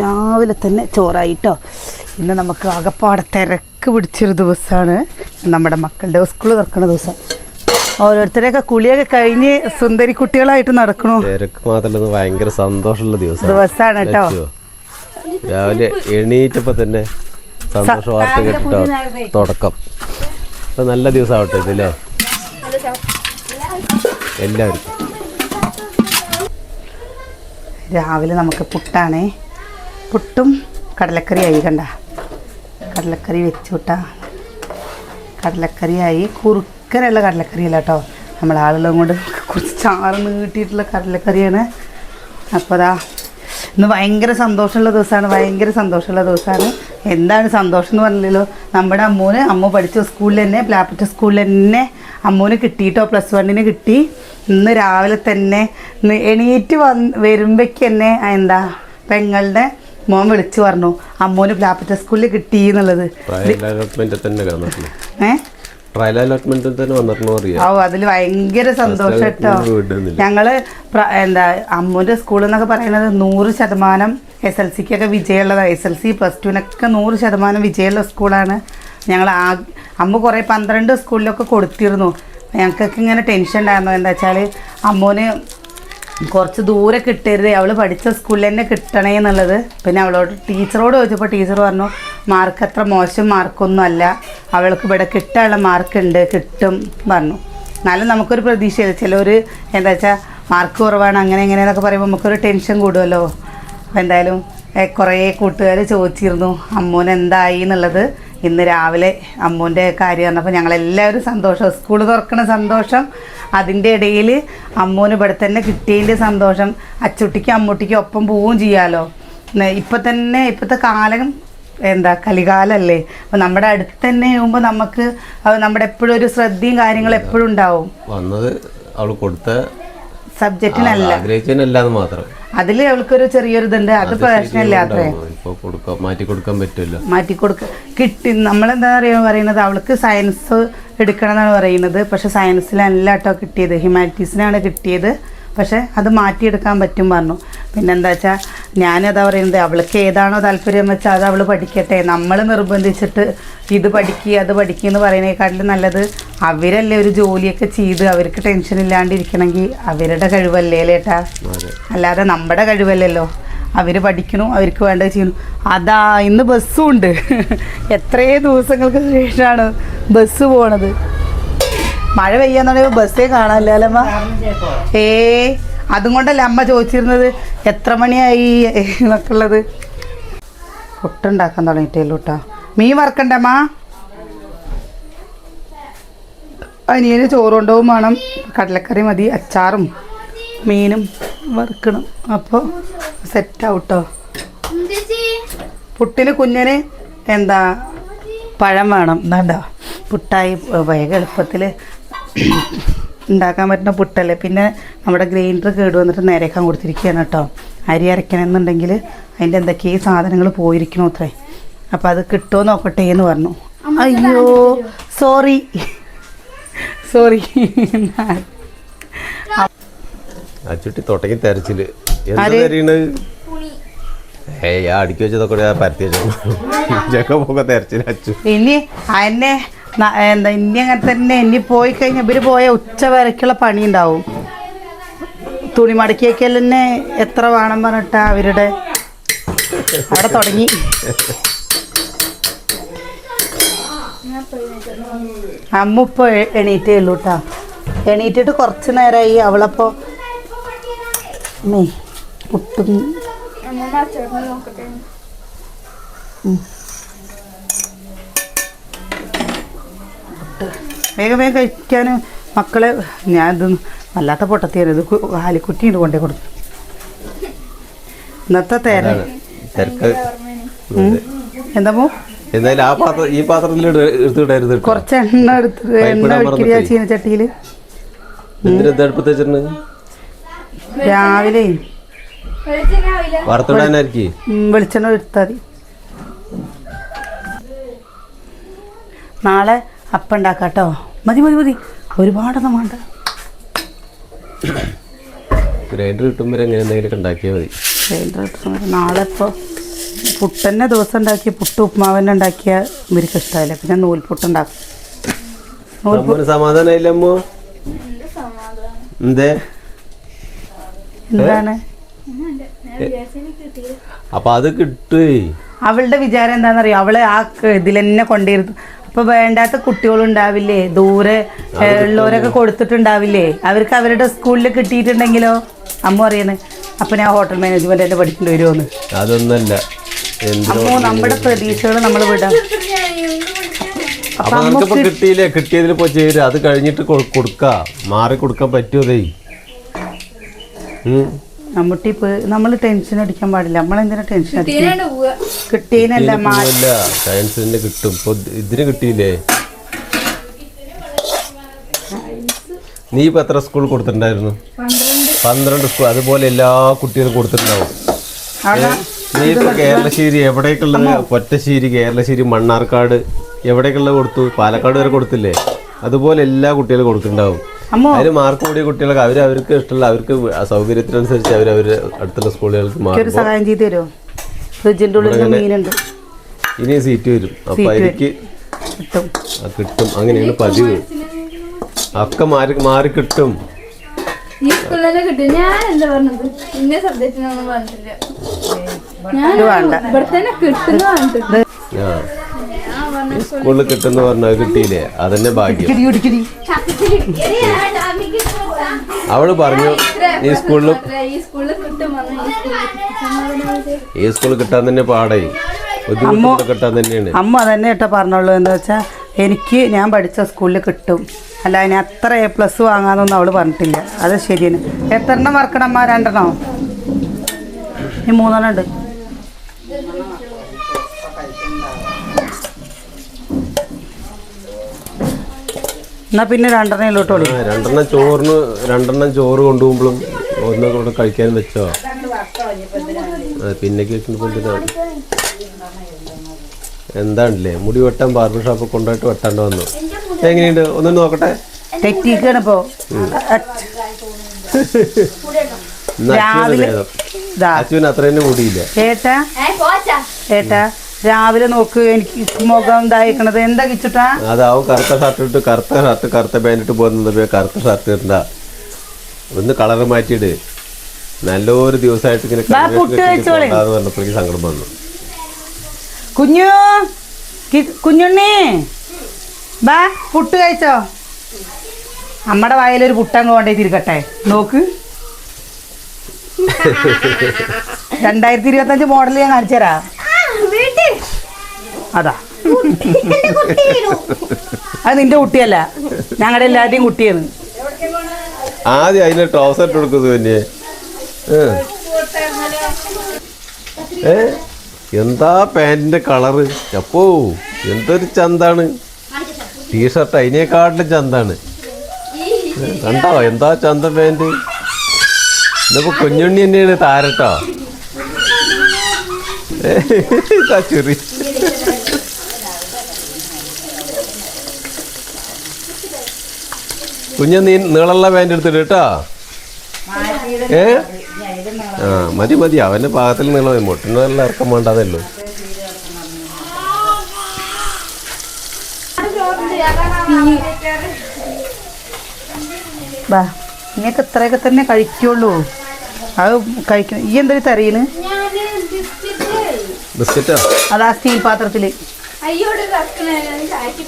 രാവിലെ തന്നെ ചോറായിട്ടോ. ഇന്ന് നമുക്ക് ആകപ്പാടെ തിരക്ക് പിടിച്ചൊരു ദിവസമാണ് നമ്മുടെ മക്കളുടെ സ്കൂൾ തുറക്കുന്ന ദിവസം. ഓരോരുത്തരെയൊക്കെ കുളിയൊക്കെ കഴിഞ്ഞ് സുന്ദരി കുട്ടികളായിട്ട് നടക്കണു. തിരക്ക് മാത്രമല്ല ഭയങ്കര സന്തോഷമുള്ള ദിവസം ദിവസമാണ് കേട്ടോ. രാവിലെ എണീറ്റപ്പോ തന്നെ സന്തോഷ വാർത്ത കേട്ടോ. തുടക്കം. അപ്പൊ നല്ല ദിവസം ആവട്ടെ ഇതില്ലേ എല്ലാവർക്കും. രാവിലെ നമുക്ക് പുട്ടാണേ. പുട്ടും കടലക്കറിയായി കണ്ട. കടലക്കറി വെച്ചു വിട്ടാ കടലക്കറിയായി. കുറുക്കനുള്ള കടലക്കറി അല്ല കേട്ടോ നമ്മൾ ആളുകളും കൊണ്ട് കുറച്ച് ചാറ് നീട്ടിയിട്ടുള്ള കടലക്കറിയാണ്. അപ്പോൾ അതാ ഇന്ന് ഭയങ്കര സന്തോഷമുള്ള ദിവസമാണ്. ഭയങ്കര സന്തോഷമുള്ള ദിവസമാണ്. എന്താണ് സന്തോഷം എന്ന് പറഞ്ഞല്ലോ നമ്മുടെ അമ്മൂന് അമ്മ പഠിച്ച സ്കൂളിൽ തന്നെ പ്ലാപ്പറ്റ സ്കൂളിൽ തന്നെ അമ്മൂന് കിട്ടിയിട്ടോ പ്ലസ് വണ്ണിന് കിട്ടി. ഇന്ന് രാവിലെ തന്നെ എണീറ്റ് വന്ന് വരുമ്പോഴേക്ക് തന്നെ എന്താ പെങ്ങളുടെ മോൻ വിളിച്ചു പറഞ്ഞു അമ്മോന് പ്ലാപ്പറ്റ സ്കൂളിൽ കിട്ടി എന്നുള്ളത്. ട്രയൽ അലോട്ട്മെന്റ് തന്നെ വന്നിട്ടുണ്ട് അറിയാം. ഓ അതിൽ ഭയങ്കര സന്തോഷം കേട്ടോ. ഞങ്ങൾ എന്താ അമ്മൂന്റെ സ്കൂൾ എന്നൊക്കെ പറയുന്നത് നൂറ് ശതമാനം എസ് എൽ സിക്കൊക്കെ വിജയമുള്ളതാണ് എസ് എൽ സി പ്ലസ് ടുവിനൊക്കെ നൂറ് ശതമാനം വിജയമുള്ള സ്കൂളാണ്. ഞങ്ങൾ ആ അമ്മ കുറേ പന്ത്രണ്ട് സ്കൂളിലൊക്കെ കൊടുത്തിരുന്നു. ഞങ്ങൾക്കൊക്കെ ഇങ്ങനെ ടെൻഷൻ ഉണ്ടായിരുന്നു. എന്താ വെച്ചാൽ അമ്മൂന് കുറച്ച് ദൂരെ കിട്ടരുത്. അവൾ പഠിച്ച സ്കൂളിൽ തന്നെ കിട്ടണേ എന്നുള്ളത്. പിന്നെ അവളോട് ടീച്ചറോട് ചോദിച്ചപ്പോൾ ടീച്ചർ പറഞ്ഞു മാർക്ക് അത്ര മോശം മാർക്കൊന്നും അല്ല അവൾക്ക് ഇവിടെ കിട്ടാനുള്ള മാർക്ക് ഉണ്ട്. കിട്ടും പറഞ്ഞു. എന്നാലും നമുക്കൊരു പ്രതീക്ഷയില്ല. ചിലർ എന്താ വെച്ചാൽ മാർക്ക് കുറവാണ്. അങ്ങനെ ഇങ്ങനെയെന്നൊക്കെ പറയുമ്പോൾ നമുക്കൊരു ടെൻഷൻ കൂടുമല്ലോ അപ്പോൾ എന്തായാലും കുറേ കൂട്ടുകാർ ചോദിച്ചിരുന്നു. അമ്മൂന് എന്തായി? എന്നുള്ളത് ഇന്ന് രാവിലെ അമ്മൂന്റെ കാര്യം വന്നപ്പോൾ ഞങ്ങളെല്ലാവരും സന്തോഷം. സ്കൂൾ തുറക്കണ സന്തോഷം. അതിന്റെ ഇടയിൽ അമ്മൂന് ഇവിടെ തന്നെ കിട്ടിയതിന്റെ സന്തോഷം. അച്ചുട്ടിക്കും അമ്മൂട്ടിക്കും ഒപ്പം പോവുകയും ചെയ്യാമല്ലോ ഇപ്പം തന്നെ ഇപ്പോഴത്തെ കാലം എന്താ കലികാലല്ലേ. അപ്പോൾ നമ്മുടെ അടുത്ത് തന്നെ ആകുമ്പോൾ നമുക്ക് നമ്മുടെ എപ്പോഴും ഒരു ശ്രദ്ധയും കാര്യങ്ങളും എപ്പോഴും ഉണ്ടാവും. വന്നത് അവൾ കൊടുത്ത സബ്ജക്റ്റിനല്ല മാത്രം. അതിൽ അവൾക്കൊരു ചെറിയൊരു ഇതുണ്ട്. അത് പ്രശ്നമില്ല അത്രേ മാറ്റി കൊടുക്കാൻ പറ്റുമല്ലോ മാറ്റി കൊടുക്ക കിട്ടി നമ്മളെന്താ പറയുക പറയുന്നത്? അവൾക്ക് സയൻസ് എടുക്കണം എന്നാണ് പറയുന്നത്. പക്ഷെ സയൻസിലല്ല കേട്ടോ കിട്ടിയത്. ഹ്യൂമാനിറ്റീസിനാണ് കിട്ടിയത്. പക്ഷെ അത് മാറ്റിയെടുക്കാൻ പറ്റും പറഞ്ഞു. പിന്നെന്താ വെച്ചാൽ ഞാനതാ പറയുന്നത് അവൾക്ക് ഏതാണോ താല്പര്യം വെച്ചാൽ അത് അവൾ പഠിക്കട്ടെ. നമ്മൾ നിർബന്ധിച്ചിട്ട് ഇത് പഠിക്കുക അത് പഠിക്കുക എന്ന് പറയുന്നതിനെക്കാട്ടിലും നല്ലത് അവരല്ലേ ഒരു ജോലിയൊക്കെ ചെയ്ത് അവർക്ക് ടെൻഷൻ ഇല്ലാണ്ടിരിക്കണമെങ്കിൽ അവരുടെ കഴിവല്ലേ ലേട്ടാ അല്ലാതെ നമ്മുടെ കഴിവല്ലല്ലോ. അവർ പഠിക്കണു അവർക്ക് വേണ്ടത് ചെയ്യണു അതാ ഇന്ന് ബസ്സും ഉണ്ട്. എത്രയോ ദിവസങ്ങൾക്ക് ശേഷമാണ് ബസ് പോണത്. മഴ പെയ്യാന്നുണ്ടെങ്കിൽ ബസ്സേ കാണാനില്ല അല്ലമ്മ ഏ അതും കൊണ്ടല്ലേ അമ്മ ചോദിച്ചിരുന്നത്? എത്ര മണിയായി എന്നൊക്കെ ഉള്ളത് പുട്ടുണ്ടാക്കാൻ തുടങ്ങിയിട്ടേലു കേട്ടോ മീൻ വറക്കണ്ടമ്മ അനിയന് ചോറ് വേണം. കടലക്കറി മതി അച്ചാറും മീനും വറുക്കണം. അപ്പോൾ സെറ്റാവട്ടോ. പുട്ടിന് കുഞ്ഞിന് എന്താ? പഴം വേണം. എന്താ പുട്ടായി വേഗം എളുപ്പത്തിൽ ഉണ്ടാക്കാൻ പറ്റുന്ന പുട്ടല്ലേ? പിന്നെ നമ്മുടെ ഗ്രൈൻഡർ കേട് വന്നിട്ട് നേരേക്കാൻ കൊടുത്തിരിക്കുകയാണ് കേട്ടോ. അരി അരയ്ക്കണമെന്നുണ്ടെങ്കിൽ അതിന്റെ എന്തൊക്കെയോ സാധനങ്ങൾ പോയിരിക്കണോ അത്രേ. അപ്പോൾ അത് കിട്ടുമോ നോക്കട്ടെ എന്ന് പറഞ്ഞു. അയ്യോ സോറി സോറി അച്ചുട്ടി തൊട്ടയ്ക്ക് തെരച്ചിൽ. ഏയ് അടുക്കി വെച്ചതൊക്കെ പരത്തി വെച്ചോ പോകെ തെരച്ചിൽ അച്ചു ഇനി എന്നെ ന- എന്താ ഇനി അങ്ങനെ തന്നെ ഇനി പോയി കഴിഞ്ഞാൽ ഇവർ പോയ ഉച്ച വരയ്ക്കുള്ള പണി ഉണ്ടാവും തുണി മടക്കിയൊക്കെ തന്നെ എത്ര വേണം പറഞ്ഞിട്ടാ അവരുടെ അവിടെ തുടങ്ങി. അമ്മ ഇപ്പോൾ എണീറ്റേ ഉള്ളൂ കേട്ടോ എണീറ്റിട്ട് കുറച്ച് നേരമായി അവളപ്പോൾ മേ പുട്ടും വേഗം വേഗം കഴിക്കാൻ മക്കളെ ഞാൻ ഇത് വല്ലാത്ത പൊട്ടത്തിയാണ്. ഇത് ഹാലിക്കുട്ടി കൊണ്ടേ കൊടുത്തു. ഇന്നത്തെ തേര. എന്താ എന്തായാലും ആ പാത്രം ഈ പാത്രത്തിൽ എടുത്തിടായിരുന്നു കുറച്ച് എണ്ണ എടുത്ത് എണ്ണ മറന്നിട്ടേ. ചീനച്ചട്ടിയിൽ രാവിലെ. വെളിച്ചെണ്ണ എടുത്താൽ മതി. നാളെ അപ്പം ഉണ്ടാക്കാം കേട്ടോ മതി മതി മതി. ഒരുപാടൊന്നും വേണ്ട. ഗ്രൈൻഡർ കിട്ടുമ്പോൾ എങ്ങനെ എന്തെങ്കിലും ഉണ്ടാക്കിയാൽ മതി. ഗ്രൈൻഡർ കിട്ടുമ്പോൾ നാളെ ഇപ്പോൾ പുട്ടന്നെ ദിവസം ഉണ്ടാക്കി പുട്ട് ഉപ്മാവന്നെ ഉണ്ടാക്കിയ ഇവർക്ക് ഇഷ്ടമായില്ല പിന്നെ നൂൽപുട്ടുണ്ടാക്കും. നൂൽപുട്ട് ഉണ്ടാക്കും സമാധാനമില്ലമ്മോ എന്തേ? എന്താണ്? അപ്പൊ അത് കിട്ടുവേ അവളുടെ വിചാരം എന്താണെന്നറിയോ? അവൾ ആ ഇതിലെന്നെ കൊണ്ടിരുന്നു അപ്പൊ വേണ്ടാത്ത കുട്ടികളുണ്ടാവില്ലേ ദൂരെ ഉള്ളവരൊക്കെ കൊടുത്തിട്ടുണ്ടാവില്ലേ? അവർക്ക് അവരുടെ സ്കൂളിൽ കിട്ടിയിട്ടുണ്ടെങ്കിലോ? അമ്മ അറിയുന്നത് അപ്പൊ ഞാൻ ഹോട്ടൽ മാനേജ്മെന്റ് തന്നെ പഠിക്കേണ്ടി വരുമോന്ന് അതൊന്നല്ല. അമ്മോ നമ്മുടെ പ്രതീക്ഷകൾ നമ്മൾ വിടാം. അപ്പൊ നമുക്കിപ്പോ കിട്ടിയില്ലേ? കിട്ടിയതിൽ പോ അത് കഴിഞ്ഞിട്ട് കൊടുക്ക. മാറി കൊടുക്കാൻ പറ്റുമതേ നമ്മട്ടി ഇപ്പൊ നമ്മൾ ടെൻഷൻ അടിക്കാൻ പാടില്ല. നമ്മൾ എന്തിനാ ടെൻഷൻ അടിക്കുന്നത് കിട്ടിയതിനല്ല ഇല്ല. സയൻസിന് കിട്ടും. ഇപ്പൊ ഇതിന് കിട്ടിയില്ലേ? നീ ഇപ്പൊ എത്ര സ്കൂൾ കൊടുത്തിട്ടുണ്ടായിരുന്നു? പന്ത്രണ്ട്. സ്കൂൾ അതുപോലെ എല്ലാ കുട്ടികളും കൊടുത്തിട്ടുണ്ടാവും. നീ ഇപ്പൊ കേരളശ്ശേരി എവിടേക്കുള്ളത് ഒറ്റശ്ശേരി കേരളശ്ശേരി മണ്ണാർക്കാട് എവിടേക്കുള്ളത് കൊടുത്തു? പാലക്കാട് വരെ കൊടുത്തില്ലേ? അതുപോലെ എല്ലാ കുട്ടികളും കൊടുക്കുന്നുണ്ടാവും അമ്മോ അതിന് മാർക്ക് കൂടിയ കുട്ടികൾക്ക് അവർ അവർക്ക് ഇഷ്ടമല്ല അവർക്ക് സൗകര്യത്തിനനുസരിച്ച് അവർ അവർ അടുത്തുള്ള സ്കൂളുകൾക്ക് ഒരു സഹായം ചെയ്തു തരുമോ? ഫ്രിഡ്ജിന്റെ ഉള്ളിൽ മീനുണ്ട്. ഇനി സീറ്റ് വരും. അപ്പൊ എനിക്ക് കിട്ടും. കിട്ടും. അങ്ങനെയാണ് പതിവ്. ഒക്കെ മാറി മാറി കിട്ടും. ഞാൻ എന്താ പറഞ്ഞത്? ഇന്ന സബ്ജക്റ്റിനൊന്നും പറഞ്ഞിട്ടില്ല. സ്കൂളിൽ കിട്ടുന്ന പറഞ്ഞാൽ കിട്ടിയില്ലേ? അതന്നെ ഭാഗ്യം. അവൾ പറഞ്ഞു ഈ സ്കൂളിൽ ഈ സ്കൂളിൽ കിട്ടാൻ തന്നെ പാടേ ബുദ്ധിമുട്ട് കിട്ടാൻ തന്നെയാണ്. അമ്മ തന്നെ ഇട്ട പറഞ്ഞോളൂ എന്താ വെച്ചാൽ എനിക്ക് ഞാൻ പഠിച്ച സ്കൂളിൽ കിട്ടും. അല്ല അതിന് അത്ര എ പ്ലസ് വാങ്ങാന്നൊന്നും അവൾ പറഞ്ഞിട്ടില്ല. അത് ശരിയാണ്. എത്ര എണ്ണം മറക്കണം അമ്മ? രണ്ടെണ്ണോ? ഈ മൂന്നെണ്ണം ഉണ്ട്. എന്നാ പിന്നെ രണ്ടെണ്ണം ഇല്ലോട്ടോളി ആ, രണ്ടെണ്ണം ചോറിന് രണ്ടെണ്ണം ചോറ് കൊണ്ടുപോകുമ്പോഴും ഒന്ന് കൂടെ കഴിക്കാൻ വെച്ചോ? പിന്നെ എന്താണല്ലേ? മുടി വെട്ടാൻ ബാർബർ ഷോപ്പ് കൊണ്ടുപോയിട്ട് വെട്ടാണ്ട് വന്നു. എങ്ങനെയുണ്ട്? ഒന്ന് നോക്കട്ടെ. തെറ്റിക്കാണ് ഇപ്പോ അച്ഛന് അത്ര തന്നെ മുടിയില്ല ഏട്ടാ? ഏട്ടാ? രാവിലെ നോക്ക് എനിക്ക് മുഖം ഇതായിക്കണത്. എന്താ കിച്ചിട്ടാ? അതാവും കറുത്ത ഷർട്ട് ഇട്ട് കറുത്ത ഷർട്ട് കറുത്ത പാന്റ് ഇട്ട് പോകുന്നത് കറുത്ത ഷർട്ട് ഇടണ്ട. ഒന്ന് കളർ മാറ്റിയിട്ട് നല്ലൊരു ദിവസമായിട്ട് ഇങ്ങനെ. പറഞ്ഞപ്പോഴേക്ക് സങ്കടം വന്നു. കുഞ്ഞു കുഞ്ഞുണ്ണി ബാ പുട്ട് കഴിച്ചോ? നമ്മുടെ വായിലൊരു പുട്ടങ്ങ് കൊണ്ടേ തിരിക്കട്ടെ നോക്ക്. രണ്ടായിരത്തി ഇരുപത്തി അഞ്ച് മോഡൽ ഞാൻ കാണിച്ചു തരാം അതാ. അത് നിന്റെ കുട്ടിയല്ല. ഞങ്ങളുടെ എല്ലാവരുടെയും കുട്ടിയാണ്. ആദ്യം അതിന് ട്രൗസർ ഇട്ട് കൊടുക്കുന്നത് പിന്നെ ഏ. എന്താ പാന്റിന്റെ കളറ്? അപ്പോ എന്തൊരു ചന്താണ്? ടീഷർട്ട് അതിനേക്കാട്ടിലും ചന്താണ്. കണ്ടോ എന്താ ചന്ത പാന്റ് ഇതിപ്പോ കുഞ്ഞുണ്ണി തന്നെയാണ് താരട്ടോ. ഏ, ഇതാ ചെറി കുഞ്ഞ നീ നീളമുള്ള പാന്റ് എടുത്തിട്ട് കേട്ടോ ഏ? ആ മതി മതി. അവന്റെ പാകത്തിൽ നീളം മുട്ടിന്റെ നല്ല ഇറക്കം വേണ്ടതല്ലോ ബാ നിങ്ങൾക്ക് ഇത്രയൊക്കെ തന്നെ കഴിക്കുള്ളൂ. അത് കഴിക്കണം ഈ എന്തൊരു തരീന് ബിസ്ക്കറ്റാ. അതാ സ്റ്റീൽ പാത്രത്തിൽ. അയ്യോട് കറക്കണേ ചായക്ക്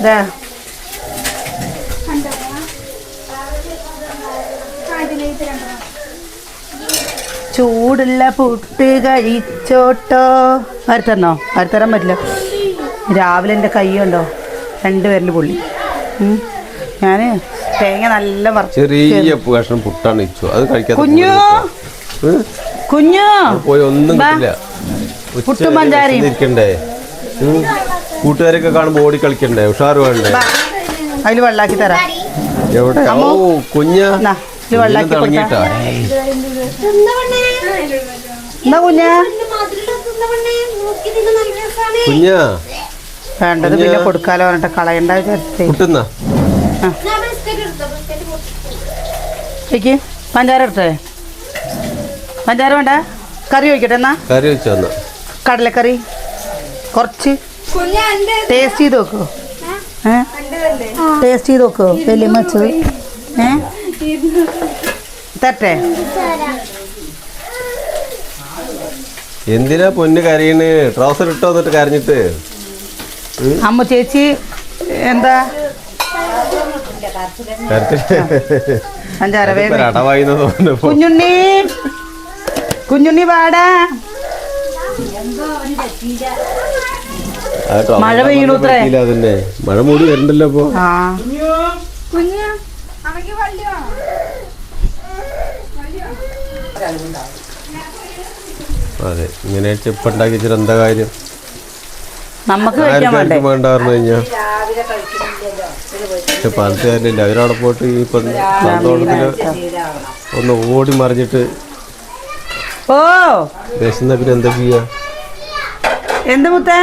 ഇതാ അതിലേക്ക് രണ്ടെണ്ണം ചൂടുള്ള പുട്ട് കഴിച്ചോട്ടോ. വരുത്തരണോ വരുത്തരാൻ പറ്റില്ല. രാവിലെ എന്റെ കൈ ഉണ്ടോ രണ്ട് പേരിൽ പുള്ളി. ഞാൻ തേങ്ങ നല്ല ചെറിയ കഷ്ണം പുട്ടാണ് ഇച്ചു. അത് കഴിക്കാൻ കുഞ്ഞു? കുഞ്ഞു! പോയി ഒന്നും. കിട്ടില്ല. പുട്ടും പഞ്ചാരയും. കൂട്ടുകാരൊക്കെ കാണുമ്പോ ഓടി കളിക്കണ്ടേ? ഉഷാറ് വേണ്ടേ? അതിൽ വെള്ളാക്കി തരാം. എവിടെ? ഓ കുഞ്ഞ. ഇത് വെള്ളാക്കി കുഞ്ഞാ? കുഞ്ഞാ? വേണ്ടത് പിന്നെ കൊടുക്കാലോ പറഞ്ഞിട്ട് കളയണ്ട വിചാരിച്ചേ പഞ്ചാര ഇട്ടേ പഞ്ചാര വേണ്ട? കറി ഒഴിക്കട്ടെ എന്നാ? കറി വെച്ചു കടലക്കറി. കുറച്ച് ടേസ്റ്റ് ചെയ്ത് നോക്കോ. ഏ? ടേസ്റ്റ് ചെയ്ത് നോക്കോ. വലിയ മച്ചു ഏ? തട്ടെ. എന്തിനാ പൊന്ന് കരയണ്? ട്രൗസർ ഇട്ടോ എന്നിട്ട് കരഞ്ഞിട്ട്? അമ്മ ചേച്ചി എന്താ. കുഞ്ഞുണ്ണി കുഞ്ഞുണ്ണി trouser മഴ പെയ്യണു മഴ മൂടി വരണ്ടല്ലോ ഇപ്പൊ. ആ. കുഞ്ഞ. അതെ ഇങ്ങനെ ചെപ്പ് ഉണ്ടാക്കി വെച്ചിട്ട് എന്താ കാര്യം? നമുക്ക് കഴിക്കാൻ ആർക്കും വേണ്ടേ? ആർക്കും വേണ്ട പറഞ്ഞു കഴിഞ്ഞാ. പക്ഷെ പറഞ്ഞിട്ട് കാര്യമില്ല അവരവിടെ പോയിട്ട് ഈ ഇപ്പം ഒന്ന് ഓടി മറിഞ്ഞിട്ട് ഓ! വിശന്ന പിന്നെ എന്താ ചെയ്യാ? എന്ത് മുത്തേ?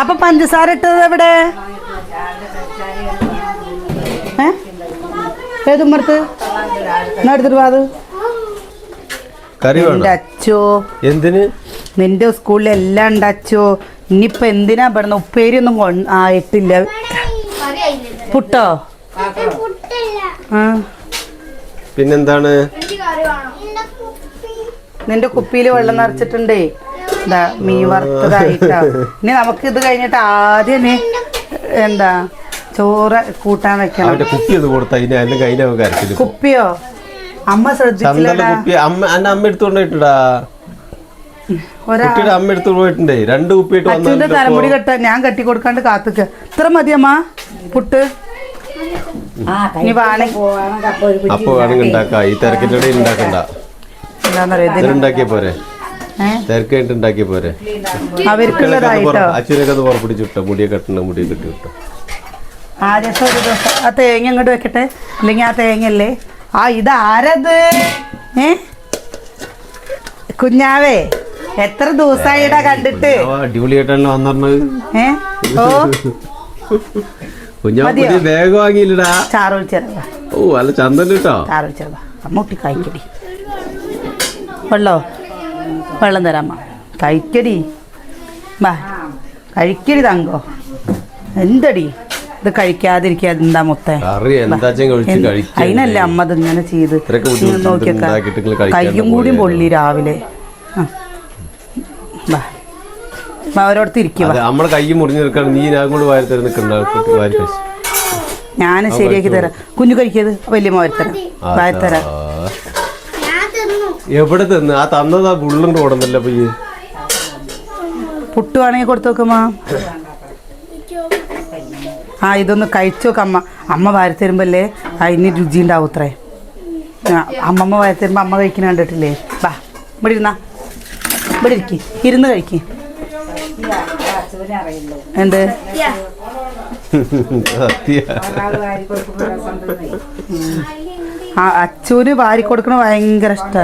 അപ്പൊ പഞ്ചസാര ഇട്ടത് എവിടെ? ഏ ഏതുമ്മർത്ത് എന്നാ എടുത്തിട്ട് വാ അത്. കറി വേണം? അച്ചോ. എന്തിന്? നിന്റെ സ്കൂളിൽ എല്ലാം ഉണ്ട് അച്ചോ. ഇനിയിപ്പൊ എന്തിനാ പെടുന്ന? ഉപ്പേരി ഒന്നും കൊ- ആയിട്ടില്ല പുട്ടോ? ആ. പിന്നെന്താണ്? നിന്റെ കുപ്പിയിൽ വെള്ളം നിറച്ചിട്ടുണ്ടേ. എന്താ മീൻ വറുത്തതായിട്ടാ. ഇനി നമുക്ക് ഇത് കഴിഞ്ഞിട്ട് ആദ്യം നീ എന്താ? ചോറ് കൂട്ടാൻ വെക്കണം. അവന്റെ കുപ്പി ഒന്ന് കൊടുത്ത അതിന് കുപ്പിയോ? അമ്മ ശ്രദ്ധിച്ചില്ലടാ. കുപ്പി അമ്മ എടുത്തോണ്ട് പോയിട്ടുണ്ടാ ഒരാ കുട്ടിയുടെ അമ്മ എടുത്തോണ്ട് പോയിട്ടുണ്ടേ രണ്ട് കുപ്പിയിട്ട് അച്ഛന്റെ തലമുടി വന്നു കെട്ട ഞാൻ കെട്ടി കൊടുക്കാണ്ട് കാത്തുക്ക. ഇത്ര മതിയമ്മ പുട്ട്. ഇനി വാണേ അപ്പൊ വേണമെങ്കിൽ ഉണ്ടാക്കാം. ഈ തിരക്കിന്റെ ഇടയിൽ ഉണ്ടാക്കണ്ട. ഇതിന്? ഇതിനുണ്ടാക്കിയ പോരെ. ഏ? തിരക്ക് ഉണ്ടാക്കിയ പോരെ. അവർക്കുള്ളതായിട്ടോ? അച്ഛനൊക്കെ അത് പുറപ്പിടിച്ച് മുടിയെ കെട്ടണ മുടിയെ കെട്ടി വിട്ടോ ആദ്യത്തെ ഒരു ദിവസം. ആ തേങ്ങ അങ്ങോട്ട് വെക്കട്ടെ? അല്ലെങ്കിൽ ആ തേങ്ങയല്ലേ? ആ ഇതാരത്? ഏ? കുഞ്ഞാവേ എത്ര ദിവസമായിടാ കണ്ടിട്ട്? ആ, വന്നിരുന്നത്. ഏ? ഓ. ബാഗ് വാങ്ങിയില്ലടാ. ചാറ് ഓ അല്ല ചന്ദൻ കേട്ടോ. ചാറ് ഒഴിച്ചേരാ അമ്മൂട്ടി കഴിക്കടി. വെള്ളോ? വെള്ളം തരാമ്മ കഴിക്കടി. ബാ കഴിക്കടി തങ്കോ. എന്തടി? ഇത് കഴിക്കാതിരിക്കാതെ എന്താ മുത്തേ? അതിനല്ല അമ്മ ഇങ്ങനെ ചെയ്ത്? നോക്കിയൊക്കെ കയ്യും കൂടിയും പൊള്ളി രാവിലെ. ഇരിക്കുക നീ ഞാൻ ശരിയാക്കി തരാം. കുഞ്ഞു കഴിക്കത് വലിയ എവിടെ തന്ന്? ആ തന്നത് ആ ബുള്ളും ഓടുന്നല്ലോ അപ്പൊ പുട്ട് വേണമെങ്കിൽ കൊടുത്തു നോക്കമ്മ ആ ഇതൊന്ന് കഴിച്ചു നോക്കാം അമ്മ. അമ്മ വാരി തരുമ്പല്ലേ? അതിന് രുചി ഉണ്ടാവും അത്രേ. അമ്മമ്മ വാരി തരുമ്പോ അമ്മ കഴിക്കുന്ന കണ്ടിട്ടില്ലേ? വാ ഇവിടെ ഇരുന്നാ. ഇവിടെ ഇരിക്കി. ഇരുന്ന് കഴിക്കി. എന്ത്? ആ അച്ചൂന് വാരി കൊടുക്കണ ഭയങ്കര ഇഷ്ട.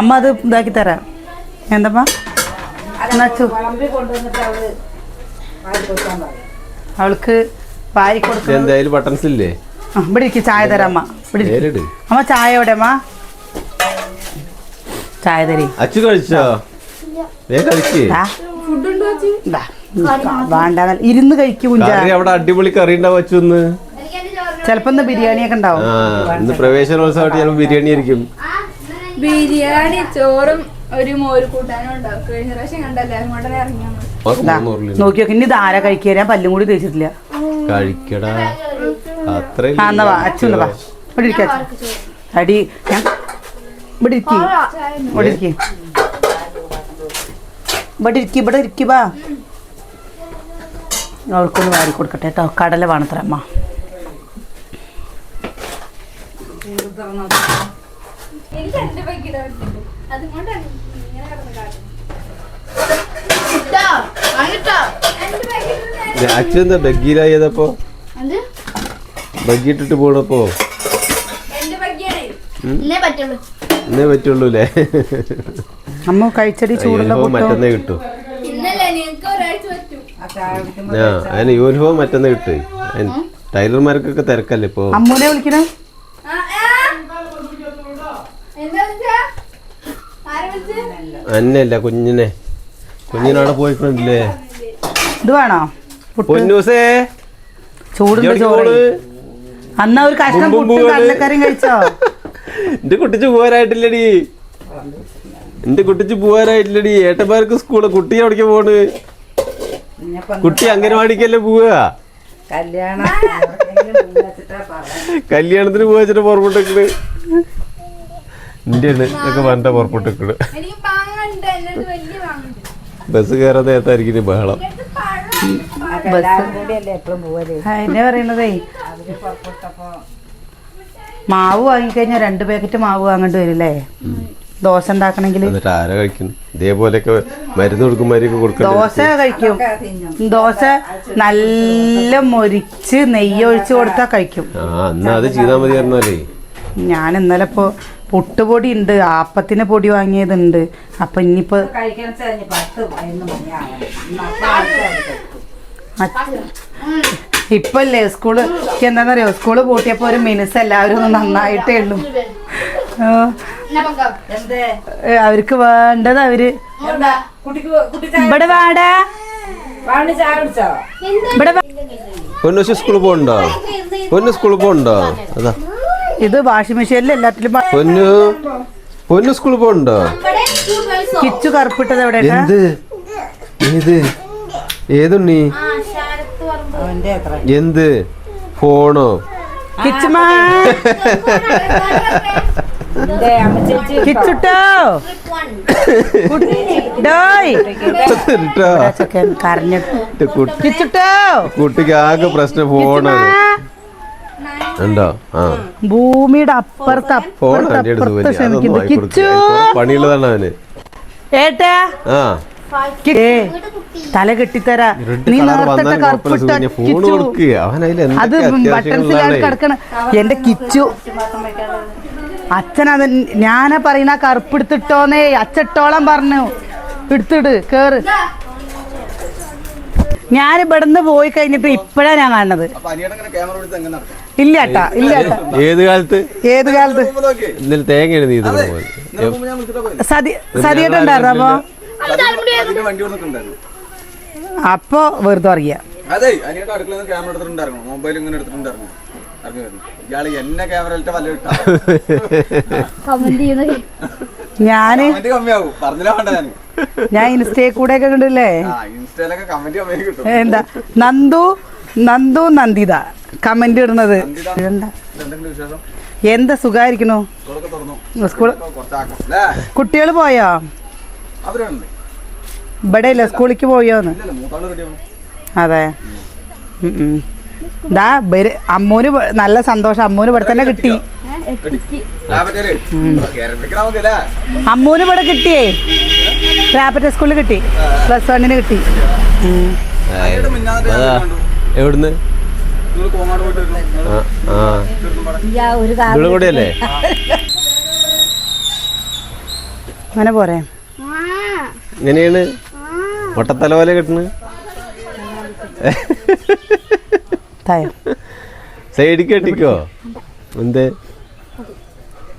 അമ്മ അത് ഇതാക്കി തരാം. എന്തമ്മ കൊടുക്കാൻ അച്ചു അവൾക്ക് വാരി കൊടുക്കും എന്തായാലും ബട്ടൺസ് ഇല്ലേ? ഇവിടെ ഇരിക്കും ചായ തരാം അമ്മ. ഇവിടെ അമ്മ ചായ എവിടെ അമ്മ? ചായ തരി. അച്ചു കഴിച്ചോ. വേണ്ട ഇരുന്ന് കഴിക്കും അവിടെ അടിപൊളി കറി ഉണ്ടാവും പ്രവേശനോത്സവം ചിലപ്പോ ഇന്ന് ബിരിയാണിയൊക്കെ ഉണ്ടാവും. ആ ഇന്ന് പ്രവേശനോത്സവമായിട്ട് ചിലപ്പോൾ ബിരിയാണി ആയിരിക്കും. ബിരിയാണി ചോറും ഒരു മോര് കൂട്ടാനും ഉണ്ടാവും കഴിഞ്ഞ പ്രാവശ്യം കണ്ടല്ലേ അങ്ങോട്ടേ ഇറങ്ങിയാൽ നോക്കി നോക്കി ഇനി ഇത് ആരാ കഴിക്കുക? ഞാൻ പല്ലും കൂടി തേച്ചിട്ടില്ല. കഴിക്കടാ. അത്രയും വാ അച്ചു എന്നാ വാ. ഇവിടെ ഇരിക്കാം അടി ഞാൻ ഇവിടെ ഇരിക്കി. ഇവിടെ ഇരിക്കി. ഇവിടെ ഇരിക്കി ഇവിടെ ഇരിക്കി വാ. അവൾക്കൊന്ന് വാരി കൊടുക്കട്ടെ കേട്ടോ. കടല വേണത്ര അമ്മ. അതുകൊണ്ടാണ് ഇങ്ങനെ കിടന്ന് കാട്ടുന്നത്. അച്ചു എന്താ ബഗ്ഗിയിലായതപ്പോ? ബഗ്ഗിട്ടിട്ട് പോണപ്പോ? ഇന്നേ പറ്റുള്ളൂ. അല്ലേ അമ്മ കഴിച്ചടി ചൂടുള്ള യൂണിഫോം പൊട്ടോ? മറ്റന്നേ കിട്ടൂ. ആ അതിന് യൂണിഫോം മറ്റന്നേ കിട്ടും. ടൈലർമാർക്കൊക്കെ തിരക്കല്ലേ ഇപ്പോ? അമ്മൂനെ വിളിക്കണേ. ആ, ആ. എന്താ വിളിച്ചാ? ആരാ വിളിച്ചേ? അന്നല്ല കുഞ്ഞിനെ. കുഞ്ഞിനവിടെ പോയിക്കൊണ്ടില്ലേ ഇത് വേണോ? പൊന്നൂസേ. ചൂടുണ്ട് ചോറ്. അന്ന ഒരു കഷ്ണം പുട്ടും. കടലക്കറിയും കഴിച്ചോ? എന്റെ കുട്ടിച്ച് പോരായിട്ടില്ലടി എന്റെ കുട്ടിച്ച് പോവാനായിട്ടില്ലടി. ഏട്ടന്മാർക്ക് സ്കൂൾ. കുട്ടി എവിടേക്ക് പോണ്? കുട്ടി അംഗനവാടിക്കല്ലേ പോവുക കല്യാണം. കല്യാണത്തിന് പോവാച്ചിട്ട് പുറപ്പെട്ടിട്ട് ഇന്ത്യയാണ് ഒക്കെ പറഞ്ഞ പുറപ്പെട്ടിട്ട് ബസ് കയറാൻ നേരത്തായിരിക്കും ബഹളം. എന്നെ പറയണതേ. മാവ് വാങ്ങിക്കഴിഞ്ഞാൽ രണ്ട് പാക്കറ്റ് മാവ് വാങ്ങേണ്ടി വരില്ലേ? ദോശ ഉണ്ടാക്കണമെങ്കിൽ. എന്നിട്ട് ആരാ കഴിക്കുന്നു ഇതേപോലെയൊക്കെ മരുന്ന് കൊടുക്കുമാരൊക്കെ ദോശ കൊടുക്കണ്ടേ കഴിക്കും. ദോശ നല്ല മൊരിച്ച് നെയ്യ് ഒഴിച്ച് കൊടുത്താൽ കഴിക്കും. ആ എന്നാ അത് ചെയ്താൽ മതി പറഞ്ഞാലേ ഞാൻ ഇന്നലെ ഇപ്പോൾ പുട്ടുപൊടി ഉണ്ട് ആപ്പത്തിന് പൊടി വാങ്ങിയതുണ്ട്. അപ്പം ഇനിയിപ്പോ ഇപ്പൊ ഇപ്പല്ലേ സ്കൂൾ എന്താണെന്നറിയോ സ്കൂൾ പൂട്ടിയപ്പോ ഒരു മിനിസ് എല്ലാവരും ഒന്ന് നന്നായിട്ടേ ഉള്ളൂ. എന്നാ പങ്കാം എന്തേ അവർക്ക് വേണ്ടത് അവർ എന്താ? കുട്ടിക്ക് കുട്ടി ചായ ഇവിടെ വാടാ. വാണി ചായ കുടിച്ചോ? ഇവിടെ സ്കൂളിൽ പോകണ്ടോ? പൊന്നു സ്കൂളിൽ പോകണ്ടോ? അതാ. ഇത് വാഷിംഗ് മെഷീനിൽ എല്ലാത്തിലും പൊന്നു പൊന്നു സ്കൂളിൽ പോകണ്ടോ? കിച്ചു കറുപ്പിട്ടത് എവിടെ എന്ത്? ഏത്? ഏതുണ്ണി ആ ശരത്ത് പറമ്പ്. അവന്റെ എത്ര എന്ത്? ഫോണോ? കിച്ചുമാ. കിച്ചുട്ടോ. കുട്ടിക്ക് ആകെ പ്രശ്നം ഫോണാണ്. ഉണ്ടോ? ആ. ഭൂമിയുടെ അപ്പുറത്ത് ഫോൺ അപ്പുറത്ത് എന്റെ അടുത്ത് അപ്പുറത്ത് വലിയ. അതൊന്നും ശ്രമിക്കുന്നു കിച്ചു കൊടുക്കുക പണിയുള്ളതാണ് അവന്. ഏട്ടാ? ആ. കി- ഏ, തല കെട്ടിത്തരാ. നീ കറുപ്പിട്ട ഫോൺ കിച്ചു കൊടുക്കുക അവൻ അതിൽ അത് ബട്ടൺസിലാണ് കിടക്കണ. എന്റെ കിച്ചു. അച്ഛനത് ഞാനാ പറയുന്ന ആ കറുപ്പെടുത്തിട്ടോന്നേ. അച്ഛട്ടോളം പറഞ്ഞു. എടുത്തിട് കേറ്. ഞാൻ ഇവിടുന്ന് പോയി കഴിഞ്ഞിട്ട് ഇപ്പഴാ ഞാൻ കാണുന്നത്. ഇല്ല ഏട്ടാ ഇല്ല ഏട്ടാ ഏത് കാലത്ത്? ഏത് കാലത്ത്? ഇന്നലെ തേങ്ങ സതി സതിയേട്ടുണ്ടായിരുന്നു അപ്പൊ അപ്പൊ വെറുതെ അറിയ അതെ അനിയുടെ അടുക്കളയിൽ നിന്ന് ക്യാമറ എടുത്തിട്ടുണ്ടായിരുന്നു. മൊബൈൽ ഇങ്ങനെ എടുത്തിട്ടുണ്ടായിരുന്നു. ഇയാൾ എന്നെ ക്യാമറ വല്ല ഇട്ടാ. ഞാൻ ഞാൻ ഇൻസ്റ്റയിൽ കൂടെ ഒക്കെ കണ്ടില്ലേ എന്താ? നന്ദു നന്ദു നന്ദിത. കമന്റ് ഇടുന്നത്. എന്താ സുഖായിരിക്കണു സ്കൂൾ കുട്ടികൾ പോയോ? ഇവിടെ ഇല്ല സ്കൂളിലേക്ക് പോയോന്ന്? അതെ. ദാ അമ്മൂന് നല്ല സന്തോഷം. അമ്മൂന് ഇവിടെ തന്നെ കിട്ടി അമ്മൂന് ഇവിടെ കിട്ടിയേ റാപ്പറ്റ സ്കൂളിൽ കിട്ടി. പ്ലസ് വണ്ണിന് കിട്ടി. എവിടുന്ന്? അങ്ങനെ പോരെ. എങ്ങനെയാണ്? മുട്ടത്തല പോലെ കിട്ടുന്നത് സൈഡിക്ക് കെട്ടിക്കോ? എന്ത്?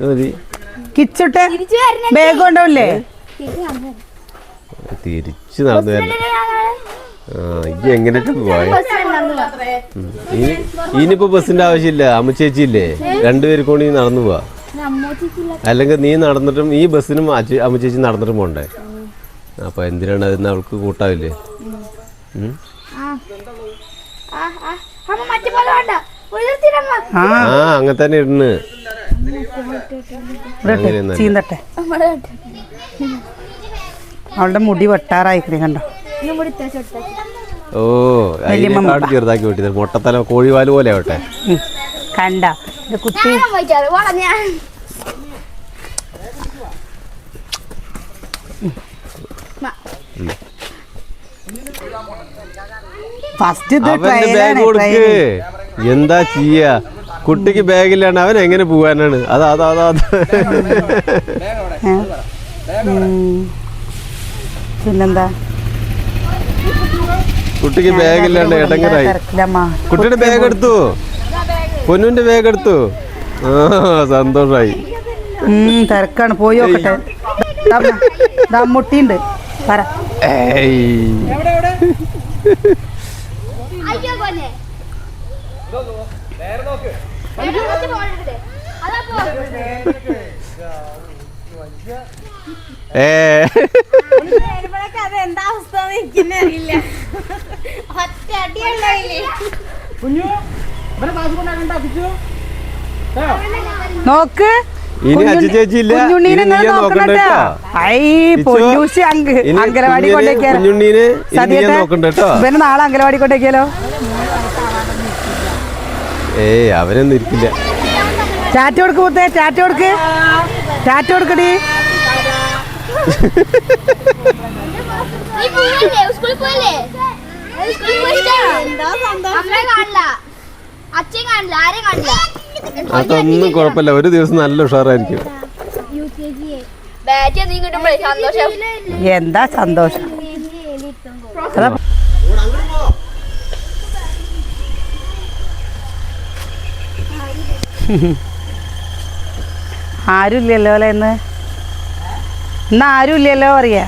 മതി. കിച്ചുട്ടെ? ബാഗ് കൊണ്ടുപോയില്ലേ തിരിച്ച് നടന്നു വരണം. ആ ഈ എങ്ങനെയൊക്കെ പോയ? ഇനിയിപ്പോ ബസ്സിന്റെ ആവശ്യമില്ല. അമ്മ ചേച്ചി ഇല്ലേ? രണ്ടുപേരും കൊണ്ട് നീ നടന്നു പോവാ. അല്ലെങ്കിൽ നീ നടന്നിട്ടും ഈ ബസ്സിനും അമ്മ ചേച്ചി നടന്നിട്ടും പോണ്ടേ? അപ്പൊ എന്തിനാണ് അതിന് അവൾക്ക് കൂട്ടാവില്ലേ? ആ. ആ അങ്ങനെ തന്നെ ഇടുന്ന് ചീന്തട്ടെ. അവളുടെ മുടി വെട്ടാറായിക്കണേ കണ്ടോ? ഓ അതിനെക്കാട് ചെറുതാക്കി വെട്ടി. മുട്ടത്തല കോഴിവാൽ പോലെ ആവട്ടെ. കണ്ട. ഇത് വളഞ്ഞ ഫസ്റ്റ് എന്താ ചെയ്യാ? കുട്ടിക്ക് ബാഗില്ലാണ്ട് അവൻ എങ്ങനെ പോവാനാണ്? അതാ അതാ അതാ പിന്നെന്താ? കുട്ടിക്ക് ബാഗില്ലാണ്ട് ഇടങ്ങറായി. കുട്ടിയുടെ ബാഗ് എടുത്തു? പൊന്നുവിന്റെ ബാഗ് എടുത്തു? ആ സന്തോഷായി. തിരക്കാണ്. പോയി നോക്കട്ടെ. ദമ്മുട്ടിയുണ്ട് പറ. ഏയ്. ഏ. അതെന്താ അവസ്ഥ അറിയില്ല ഒറ്റ അടിയല്ലേ നോക്ക്. ഇനി അച്ചു ചേച്ചി ഇല്ല. ഇനി നോക്കണ്ട കേട്ടോ. കേട്ടോ. ഐ ഇച്ചു, പൊന്നൂസ് അങ്ക് ഇനി അങ്കലവാടി കുഞ്ഞിനെ- കൊണ്ടേക്കാലോ കുഞ്ഞുണ്ണീനെ ഇനി നീയാ സതിയേട്ടാ, നോക്കണ്ട കേട്ടോ ഇവന് നാളെ അങ്കലവാടി കൊണ്ടേക്കാലോ ഏയ് അവരൊന്നും ഇരിക്കില്ല. ടാറ്റ കൊടുക്ക് മുത്തേ ടാറ്റ കൊടുക്ക്. ടാറ്റ കൊടുക്കടി. അതൊന്നും കുഴപ്പമില്ല. ഒരു ദിവസം നല്ല ഉഷാറായിരിക്കും. എന്താ സന്തോഷം? ആരുമില്ലല്ലോ അല്ലേ ഇന്ന്? ഇന്ന് ആരുമില്ലല്ലോ പറയാ?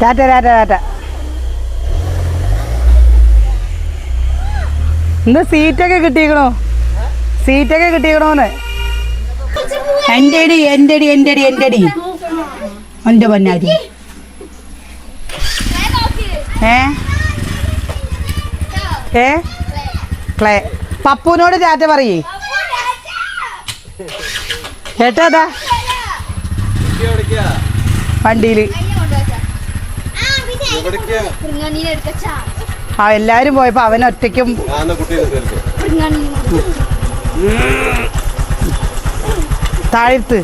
ടാറ്റ ടാറ്റ ടാറ്റ. ഇന്ന് സീറ്റൊക്കെ കിട്ടിയിക്കണോ? സീറ്റൊക്കെ കിട്ടിയിക്കണോന്ന്? എന്റെ അടി എന്റെ അടി എന്റെ അടി എന്റെ അടി എന്റെ പൊന്നാരി. ഏ? ഏ? ക്ലേ. പപ്പുവിനോട് ചാറ്റ പറയേ. അതാ? വണ്ടിയിൽ ആ എല്ലാരും പോയപ്പോ അവൻ ഒറ്റയ്ക്കും താഴ്ത്ത്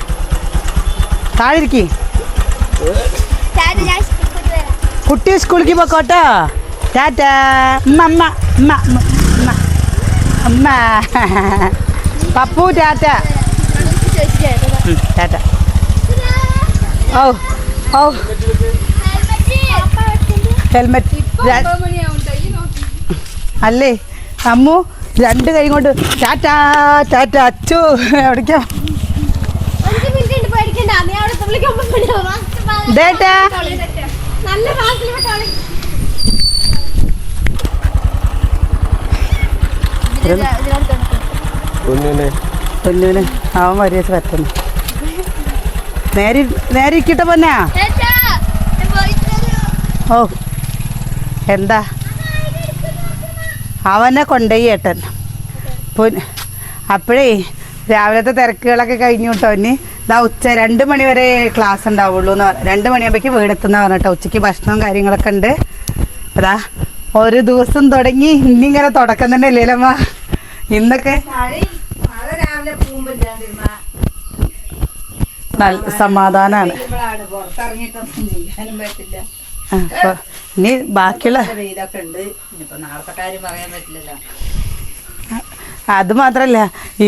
ഞാൻ സ്കൂളിൽ പോയിട്ട് വരാം കുട്ടി സ്കൂളിലേക്ക് പോക്കോട്ടോ ടാറ്റ. അമ്മ പപ്പു ടാറ്റ. ടാറ്റ. ഓ ഓ ഹെൽമെറ്റ്. അല്ലേ? അമ്മു രണ്ട് കൈ കൊണ്ട് ടാറ്റാ ടാറ്റ അച്ചു. എവിടേക്കാ? അഞ്ച് നല്ല പൊന്നൂന്. അവൻ വലിയ പറ്റുന്നു നേരെ നേരെ ഇരിക്കട്ടെ പൊന്നാ. ഓ എന്താ? അവനെ കൊണ്ടുപോയി ഏട്ടൻ. പൊന്ന് അപ്പോഴേ രാവിലത്തെ തിരക്കുകളൊക്കെ കഴിഞ്ഞു കേട്ടോ ഇനി ഇതാ ഉച്ച രണ്ട് മണി വരെ ക്ലാസ് ഉണ്ടാവുള്ളൂ എന്ന് പറ രണ്ട് മണിയാകുമ്പോഴേക്ക് വീടെത്തുന്ന പറഞ്ഞിട്ടോ ഉച്ചയ്ക്ക് ഭക്ഷണവും കാര്യങ്ങളൊക്കെ ഉണ്ട്. അതാ ഒരു ദിവസം തുടങ്ങി. ഇന്നിങ്ങനെ തുടക്കം തന്നെ ഇല്ലേലമ്മ ഇന്നൊക്കെ നല്ല സമാധാനാണ്. ഇനി ബാക്കിയുള്ള അത് മാത്രല്ല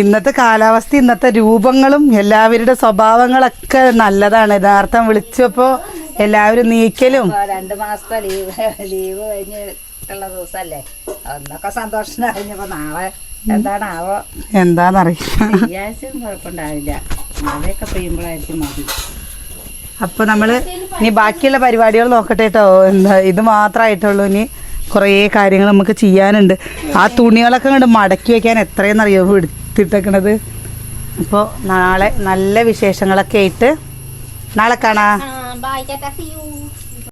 ഇന്നത്തെ കാലാവസ്ഥ ഇന്നത്തെ രൂപങ്ങളും എല്ലാവരുടെ സ്വഭാവങ്ങളൊക്കെ നല്ലതാണ്. യഥാർത്ഥം വിളിച്ചപ്പോ എല്ലാവരും നീക്കലും. രണ്ടു മാസത്തെ ലീവ് ലീവ് കഴിഞ്ഞിട്ടുള്ള ദിവസല്ലേ? അന്നൊക്കെ സന്തോഷം കഴിഞ്ഞപ്പോ നാളെ എന്താണാവോ? എന്താന്നറിയാം വിചാരിച്ചും കുഴപ്പമുണ്ടാവില്ല. മഴയൊക്കെ പെയ്യുമ്പോഴായിരിക്കും മതി. അപ്പൊ നമ്മൾ ഇനി ബാക്കിയുള്ള പരിപാടികൾ നോക്കട്ടെ കേട്ടോ എന്താ ഇത് മാത്രമായിട്ടുള്ളൂ ഇനി കുറേ കാര്യങ്ങൾ നമുക്ക് ചെയ്യാനുണ്ട്. ആ തുണികളൊക്കെ അങ്ങോട്ട് മടക്കി വെക്കാൻ എത്രയെന്നറിയോ? എടുത്തിട്ടേക്കണത്. അപ്പോൾ നാളെ നല്ല വിശേഷങ്ങളൊക്കെ ആയിട്ട് നാളെ കാണാം.